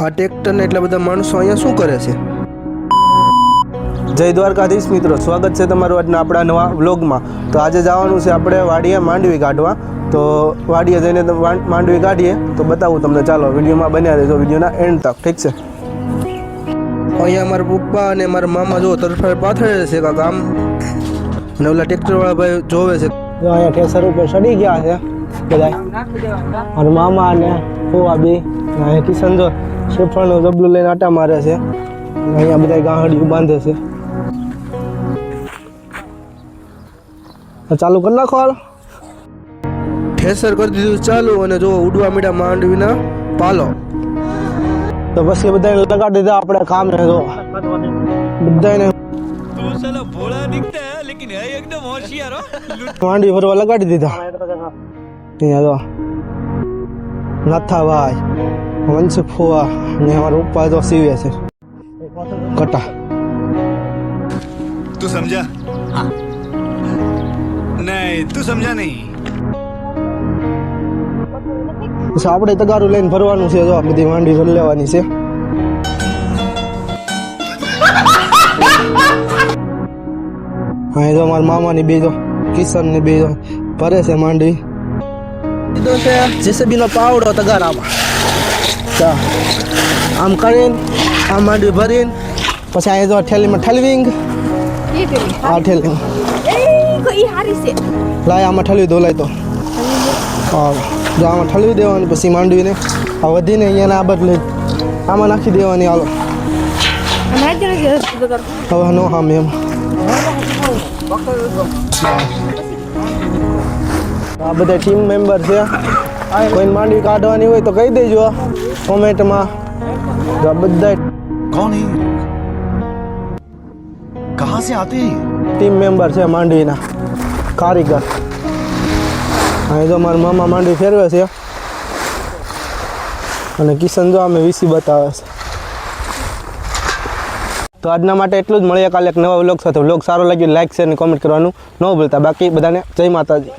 આ ટ્રેક્ટરને એટલા બધા માણસો અહીંયા શું કરે છે? જય દ્વારકાધીશ મિત્રો સ્વાગત છે તમારું આજના આપણા નવા વ્લોગમાં. તો આજે જવાનું છે આપણે વાડીએ માંડવી કાઢવા. તો વાડીએ જઈને માંડવી કાઢીએ. તો બતાવું તમને ચાલો વિડીયોમાં બન્યા રહેજો વિડીયોના એન્ડ તક ઠીક છે? અહીંયા મારા પપ્પા અને મારા મામા જો તરફાળ પાથરે છે કાંક આમ. અને ઓલા ટ્રેક્ટરવાળા ભાઈ જોવે છે. અહીંયા ઠેસર ઉપર ચડી ગયા છે. બધા અને મામા અને ફોવા બે અહીંથી સંજો શેફળનો જબલું લઈને આટા મારે છે. અહીંયા બધા ગાંહડીયું બાંધે છે. ચાલુ કરી નાખો ઠેસર કરી દીધું ચાલુ અને જો ઉડવા મીડા માંડવીના પાલો. તો પછી બધાને લગાડી દીધા આપણે કામ રહે જો બધાને માંડવી ફરવા લગાડી દીધા. અહીંયા તો નાથાભાઈ વંશફુવા ને અમારા ઉપા તો સીવે છે કટા તું સમજા નહીં તું સમજા નહીં આપણે તગારું લઈને ભરવાનું છે જો બધી માંડી ભરી લેવાની છે હા એ તો મારા મામાની બે કિશન ને બે જો છે માંડવી દીધો છે જેસીબી નો પાવડો તગારામાં ચા આમ કરીને આમ માંડવી ભરીને પછી અહીંયા જો ઠેલીમાં ઠેલવિંગ આ ઠેલી લાય આમાં ઠલવી દો લાય તો હા જો આમાં ઠલવી દેવાની પછી માંડવીને આ વધીને અહીંયાના આ બદલે આમાં નાખી દેવાની હાલો હવે નો હા મેમ આ બધા ટીમ મેમ્બર છે. કોઈ માંડવી કાઢવાની હોય તો કહી દેજો કોમેન્ટમાં. તો આ બધા કોણ કહા સે આતે ટીમ મેમ્બર છે માંડવીના. કારીગર. અહીં તો મારા મામા માંડવી ફેરવે છે. અને કિશન જો અમે વીસી બતાવે છે. તો આજના માટે એટલું જ. મળીએ કાલે એક નવા વ્લોગ સાથે. વ્લોગ સારો લાગ્યો લાઇક શેર અને કોમેન્ટ કરવાનું ન ભૂલતા. બાકી બધાને જય માતાજી.